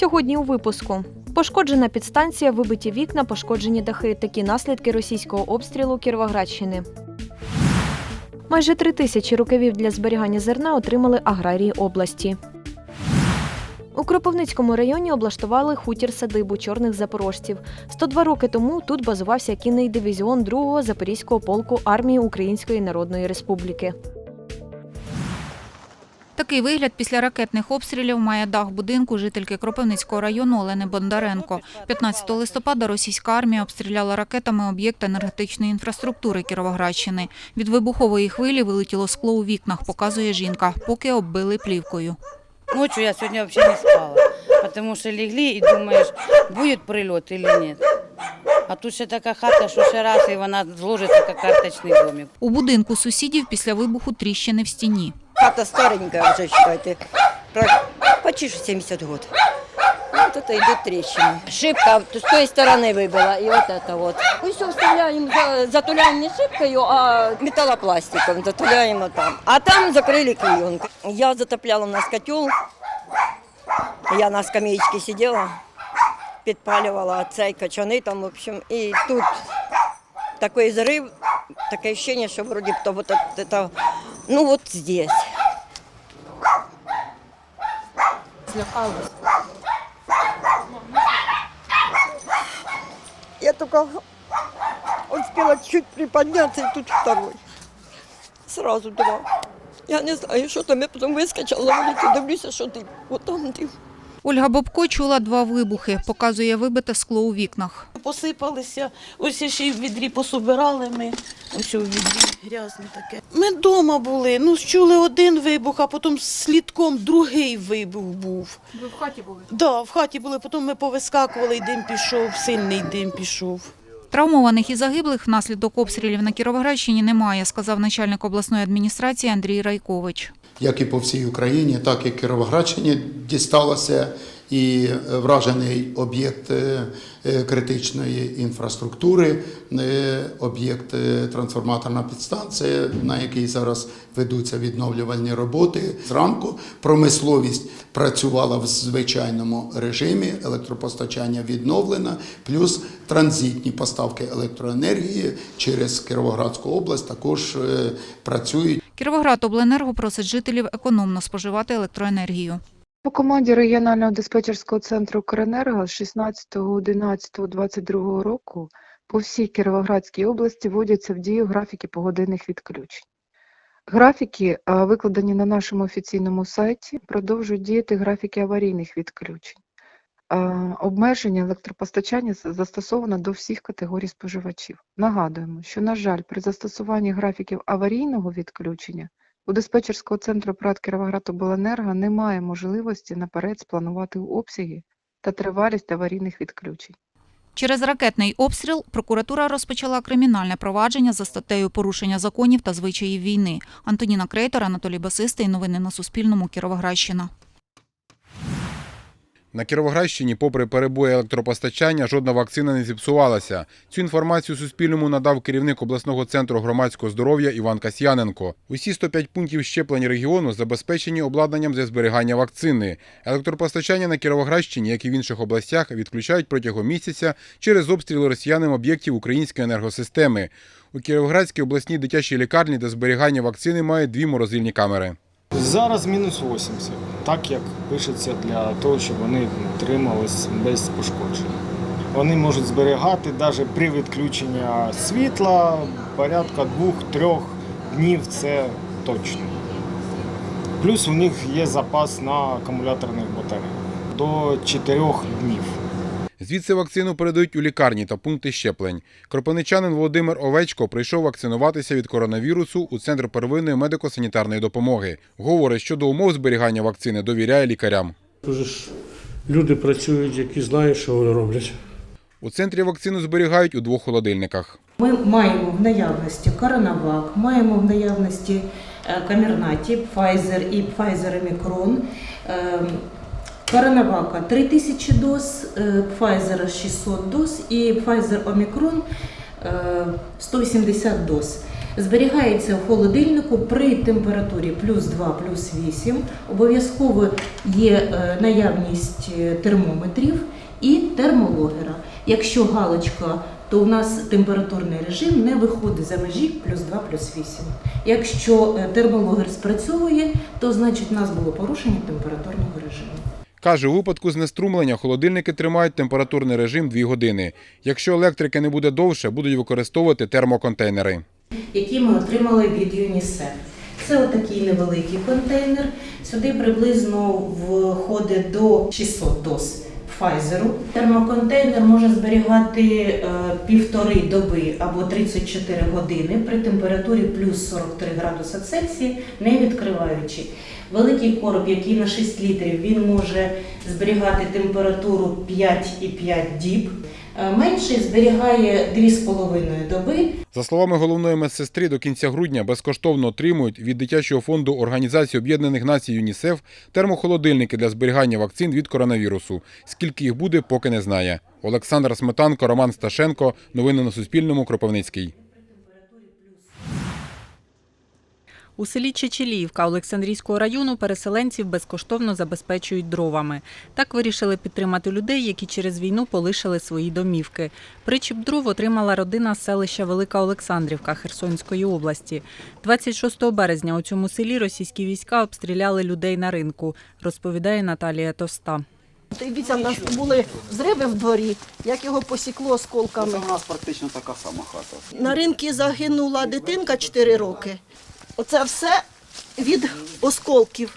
Сьогодні у випуску. Пошкоджена підстанція, вибиті вікна, пошкоджені дахи. Такі наслідки російського обстрілу Кіровоградщини. Майже три тисячі рукавів для зберігання зерна отримали аграрії області. У Кропивницькому районі облаштували хутір садибу чорних запорожців. 102 роки тому тут базувався кінний дивізіон 2-го Запорізького полку армії Української Народної Республіки. Такий вигляд після ракетних обстрілів має дах будинку жительки Кропивницького району Олени Бондаренко. 15 листопада російська армія обстріляла ракетами об'єкт енергетичної інфраструктури Кіровоградщини. Від вибухової хвилі вилетіло скло у вікнах, показує жінка, поки оббили плівкою. Ночью я сегодня вообще не спала, потому что легли и думаешь, будет прилет или нет. А тут ще така хата, що ще раз і вона зложиться, як карточний домик. У будинку сусідів після вибуху тріщини в стіні. Хата старенькая уже, считайте, про- почти что 70 год. Вот это идут трещины. Шибка с той стороны выбила, и вот это вот. Мы все вставляем, за- затуляем не шибкою, а металлопластиком, затуляем вот там. А там закрыли клеенкой. Я затопляла у нас котел, я на скамеечке сидела, підпалювала цей качани там, в общем, и тут такой взрыв, такое ощущение, что вроде бы то вот это, это, ну вот здесь. Я только успела чуть приподняться, и тут второй. Сразу два. Я не знаю, що там, я потім вискочила на вулицю, дивлюся, що ти, от там ти. Ольга Бобко чула два вибухи, показує вибите скло у вікнах. Посипалися, ось ще й в відрі пособирали ми. Ось у відрі грязне таке. Ми вдома були, ну чули один вибух, а потім слідком другий вибух був. Ви в хаті були? Так, да, в хаті були, потім ми повискакували, і дим пішов, сильний дим пішов. Травмованих і загиблих внаслідок обстрілів на Кіровоградщині немає, сказав начальник обласної адміністрації Андрій Райкович. Як і по всій Україні, так і Кіровоградщині дісталося і вражений об'єкт е, е, критичної інфраструктури, е, об'єкт трансформаторна підстанція, на якій зараз ведуться відновлювальні роботи. Зранку промисловість працювала в звичайному режимі, електропостачання відновлено, плюс транзитні поставки електроенергії через Кіровоградську область також працюють. Кіровоградобленерго просить жителів економно споживати електроенергію. По команді регіонального диспетчерського центру «Укренерго» з 16.11.22 року по всій Кіровоградській області вводяться в дію графіки погодинних відключень. Графіки, викладені на нашому офіційному сайті, продовжують діяти графіки аварійних відключень. Обмеження електропостачання застосовано до всіх категорій споживачів. Нагадуємо, що, на жаль, при застосуванні графіків аварійного відключення у диспетчерського центру ПРАТ Кіровоградобленерго немає можливості наперед спланувати обсяги та тривалість аварійних відключень. Через ракетний обстріл прокуратура розпочала кримінальне провадження за статтею порушення законів та звичаїв війни. Антоніна Крейтор, Анатолій Басистий. Новини на Суспільному. Кіровоградщина. На Кіровоградщині, попри перебої електропостачання, жодна вакцина не зіпсувалася. Цю інформацію Суспільному надав керівник обласного центру громадського здоров'я Іван Касьяненко. Усі 105 пунктів щеплень регіону забезпечені обладнанням для зберігання вакцини. Електропостачання на Кіровоградщині, як і в інших областях, відключають протягом місяця через обстріли росіянам об'єктів української енергосистеми. У Кіровоградській обласній дитячій лікарні для зберігання вакцини мають дві морозильні камери. Зараз мінус 80, так як пишеться для того, щоб вони тримались без пошкоджень. Вони можуть зберігати навіть при відключенні світла порядка 2-3 днів це точно. Плюс у них є запас на акумуляторних батареях до 4 днів. Звідси вакцину передають у лікарні та пункти щеплень. Кропивничанин Володимир Овечко прийшов вакцинуватися від коронавірусу у центр первинної медико-санітарної допомоги. Говорить, що до умов зберігання вакцини довіряє лікарям. Дуже ж люди працюють, які знають, що вони роблять. У центрі вакцину зберігають у двох холодильниках. Ми маємо в наявності Коронавак, маємо в наявності е, Камернаті, Pfizer і Pfizer Omicron. Е, Коронавака 3000 доз, е, Pfizer 600 доз і Pfizer Omicron е, 180 доз. Зберігається в холодильнику при температурі плюс 2, плюс 8. Обов'язково є е, наявність е, термометрів і термологера. Якщо галочка, то у нас температурний режим не виходить за межі плюс 2, плюс 8. Якщо е, термологер спрацьовує, то значить у нас було порушення температурного режиму. Каже, у випадку знеструмлення холодильники тримають температурний режим 2 години. Якщо електрики не буде довше, будуть використовувати термоконтейнери. які ми отримали від ЮНІСЕФ. Це отакий невеликий контейнер. Сюди приблизно входить до 600 доз Pfizer. Термоконтейнер може зберігати е, півтори доби або 34 години при температурі плюс 43 градуса Цельсія, не відкриваючи. Великий короб, який на 6 літрів, він може зберігати температуру 5,5 діб. Е, Менший зберігає 2,5 доби. За словами головної медсестри, до кінця грудня безкоштовно отримують від дитячого фонду Організації Об'єднаних Націй ЮНІСЕФ термохолодильники для зберігання вакцин від коронавірусу. Скільки їх буде, поки не знає. Олександр Сметанко, Роман Сташенко. Новини на Суспільному. Кропивницький. У селі Чечеліївка Олександрійського району переселенців безкоштовно забезпечують дровами. Так вирішили підтримати людей, які через війну полишили свої домівки. Причіп дров отримала родина з селища Велика Олександрівка Херсонської області. 26 березня у цьому селі російські війська обстріляли людей на ринку, розповідає Наталія Тоста. Дивіться, в нас були зриви в дворі, як його посікло осколками. у нас практично така сама хата. На ринку загинула дитинка 4 роки. Оце все від осколків.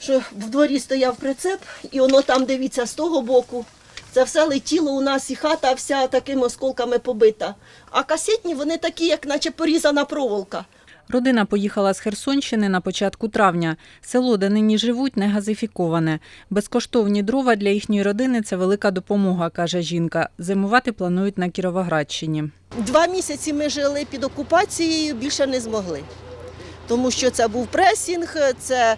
Що в дворі стояв прицеп, і воно там, дивіться, з того боку. Це все летіло у нас, і хата вся такими осколками побита. А касетні вони такі, як наче порізана проволока. Родина поїхала з Херсонщини на початку травня. Село, де нині живуть, не газифіковане. Безкоштовні дрова для їхньої родини це велика допомога, каже жінка. Зимувати планують на Кіровоградщині. Два місяці ми жили під окупацією, більше не змогли. Тому що це був пресінг, це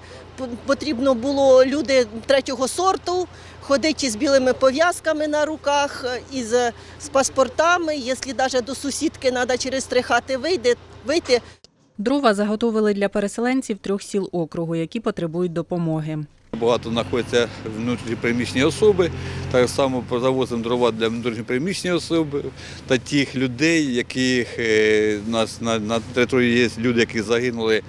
потрібно було люди третього сорту, ходити з білими пов'язками на руках, із з паспортами. Якщо навіть до сусідки треба через три хати вийти, Дрова заготовили для переселенців трьох сіл округу, які потребують допомоги. Багато знаходяться внутрішньопереміщені особи, так само завозимо дрова для внутрішньопереміщені особи та тих людей, яких е, нас на, на території є люди, які загинули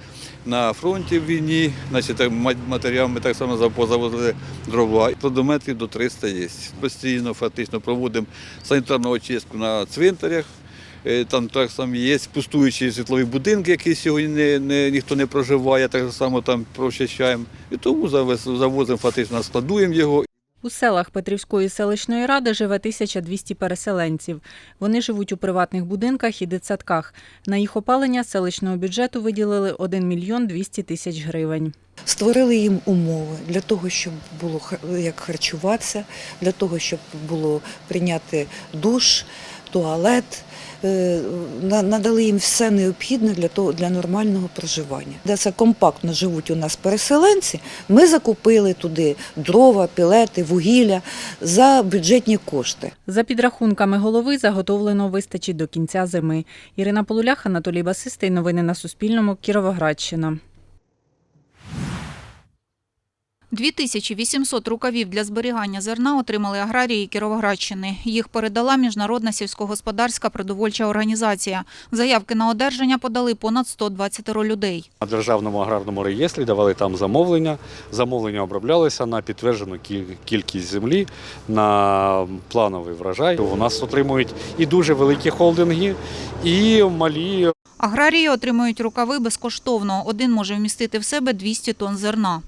на фронті в війні, значить матеріалами так само позавозили дрова. Плодометрів до 300 є. Постійно фактично проводимо санітарну очистку на цвинтарях. Е, Там так само є пустуючі житлові будинки, які сьогодні не, не, ніхто не проживає, так само там прочищаємо. І тому завозимо фактично, складуємо його. У селах Петрівської селищної ради живе 1200 переселенців. Вони живуть у приватних будинках і дитсадках. На їх опалення селищного бюджету виділили 1 мільйон 200 тисяч гривень. Створили їм умови для того, щоб було як харчуватися, для того, щоб було прийняти душ, туалет. Е, на- Надали їм все необхідне для того для нормального проживання. Де це компактно живуть у нас переселенці. Ми закупили туди дрова, пілети, вугілля за бюджетні кошти. За підрахунками голови, заготовлено вистачить до кінця зими. Ірина Полулях, Анатолій Басистий. Новини на Суспільному. Кіровоградщина. 2800 рукавів для зберігання зерна отримали аграрії Кіровоградщини. Їх передала Міжнародна сільськогосподарська продовольча організація. Заявки на одержання подали понад 120 людей. На державному аграрному реєстрі давали там замовлення. Замовлення оброблялися на підтверджену кіль- кількість землі, на плановий врожай. У нас отримують і дуже великі холдинги, і малі Аграрії отримують рукави безкоштовно. Один може вмістити в себе 200 тонн зерна.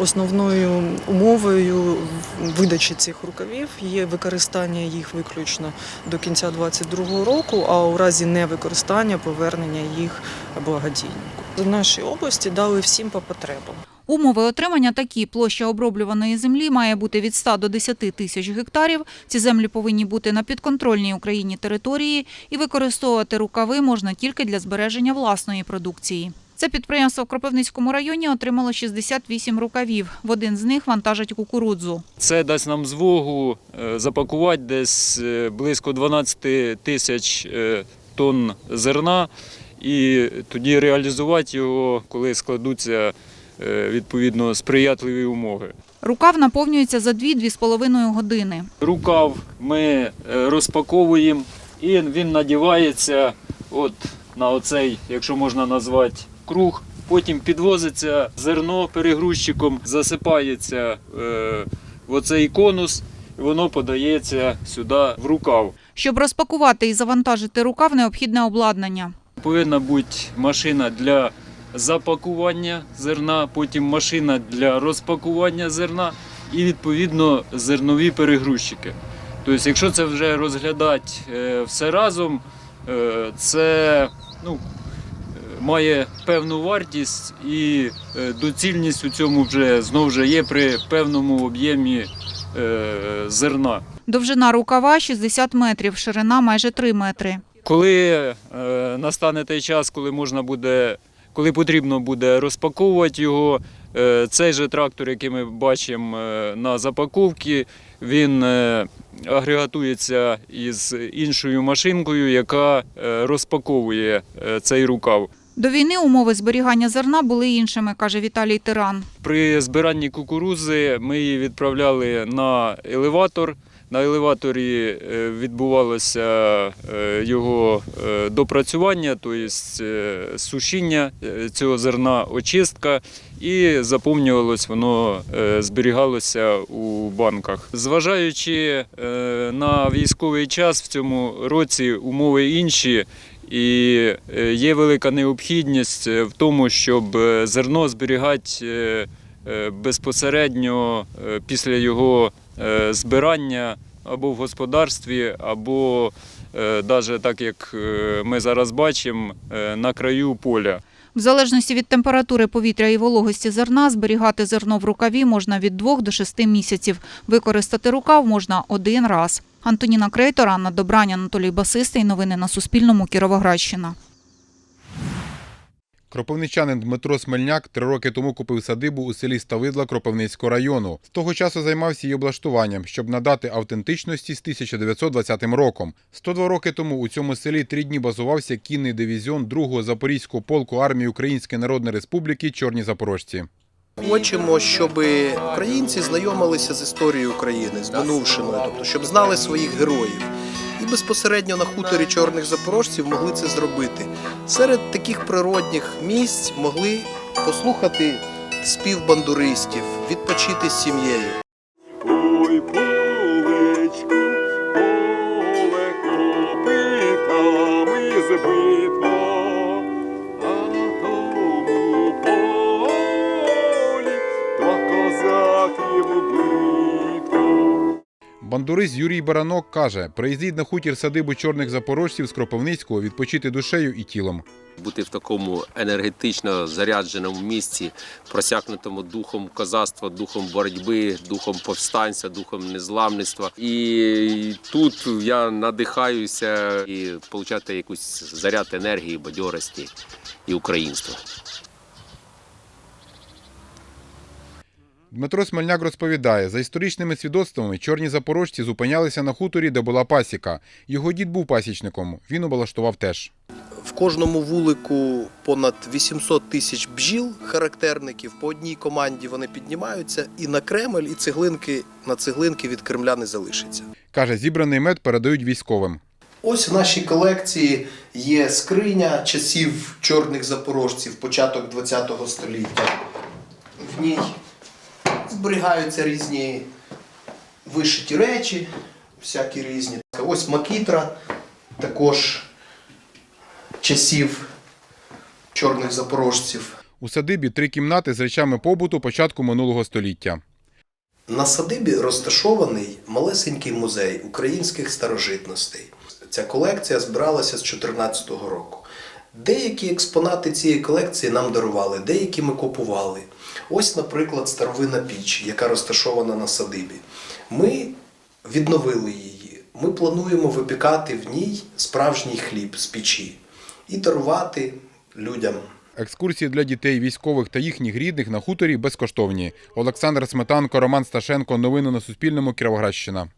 Основною умовою видачі цих рукавів є використання їх виключно до кінця 2022 року, а у разі невикористання повернення їх благодійнику. В нашій області дали всім по потребам. Умови отримання такі. Площа оброблюваної землі має бути від 100 до 10 тисяч гектарів. Ці землі повинні бути на підконтрольній Україні території і використовувати рукави можна тільки для збереження власної продукції. Це підприємство в Кропивницькому районі отримало 68 рукавів. В один з них вантажать кукурудзу. Це дасть нам змогу е, запакувати десь е, близько 12 тисяч е, тонн зерна і тоді реалізувати його, коли складуться відповідно сприятливі умови. Рукав наповнюється за 2-2,5 години. Рукав ми розпаковуємо і він надівається от на оцей, якщо можна назвати, круг. Потім підвозиться зерно перегрузчиком, засипається е, в оцей конус, і воно подається сюди в рукав. Щоб розпакувати і завантажити рукав, необхідне обладнання. Повинна бути машина для запакування зерна, потім машина для розпакування зерна і відповідно зернові перегрузчики. Тобто, якщо це вже розглядати е, все разом, е, це ну, має певну вартість і е, доцільність у цьому вже знову ж є при певному об'ємі е, зерна. Довжина рукава 60 метрів, ширина майже 3 метри. Коли е, настане той час, коли можна буде, коли потрібно буде розпаковувати його, цей же трактор, який ми бачимо на запаковці, він агрегатується із іншою машинкою, яка розпаковує цей рукав. До війни умови зберігання зерна були іншими, каже Віталій Тиран. При збиранні кукурузи ми її відправляли на елеватор. На елеваторі е, відбувалося е, його е, допрацювання, тобто сушіння цього зерна, очистка, і заповнювалось воно, зберігалося у банках. Зважаючи на військовий час в цьому році умови інші. І е, є велика необхідність е, в тому, щоб е, зерно зберігати безпосередньо після його збирання або в господарстві, або навіть так як ми зараз бачимо, на краю поля. В залежності від температури повітря і вологості зерна зберігати зерно в рукаві можна від 2 до 6 місяців. Використати рукав можна один раз. Антоніна Крейтор, Анна Добрань, Анатолій Басистий. Новини на Суспільному. Кіровоградщина. Кропивничанин Дмитро Смельняк три роки тому купив садибу у селі Ставидла Кропивницького району. З того часу займався її облаштуванням, щоб надати автентичності з 1920 роком. 102 роки тому у цьому селі три дні базувався кінний дивізіон 2-го Запорізького полку армії Української Народної Республіки Чорні Запорожці. Хочемо, щоб українці знайомилися з історією України, з минувшиною, тобто щоб знали своїх героїв. І безпосередньо на хуторі чорних запорожців могли це зробити. Серед таких природних місць могли послухати спів бандуристів, відпочити з сім'єю. Бандурист Юрій Баранок каже, приїздіть на хутір садибу чорних запорожців з Кропивницького відпочити душею і тілом. бути в такому енергетично зарядженому місці, просякнутому духом козацтва, духом боротьби, духом повстанця, духом незламництва. І тут я надихаюся і отримати якусь заряд енергії, бадьорості і українства. Дмитро Смельняк розповідає, за історичними свідоцтвами чорні запорожці зупинялися на хуторі, де була пасіка. Його дід був пасічником, він облаштував теж. В кожному вулику понад 800 тисяч бджіл, характерників. По одній команді вони піднімаються, і на Кремль, і цеглинки на цеглинки від Кремля не залишиться. Каже, зібраний мед передають військовим. Ось в нашій колекції є скриня часів чорних запорожців, початок ХХ століття. В ній зберігаються різні вишиті речі, всякі різні. Ось макітра, також часів чорних запорожців. У садибі три кімнати з речами побуту початку минулого століття. На садибі розташований малесенький музей українських старожитностей. Ця колекція збиралася з 2014 року. Деякі експонати цієї колекції нам дарували, деякі ми купували. Ось, наприклад, старовина піч, яка розташована на садибі. Ми відновили її. Ми плануємо випікати в ній справжній хліб з печі і дарувати людям. Екскурсії для дітей, військових та їхніх рідних на хуторі безкоштовні. Олександр Сметанко, Роман Сташенко. Новини на Суспільному. Кіровоградщина.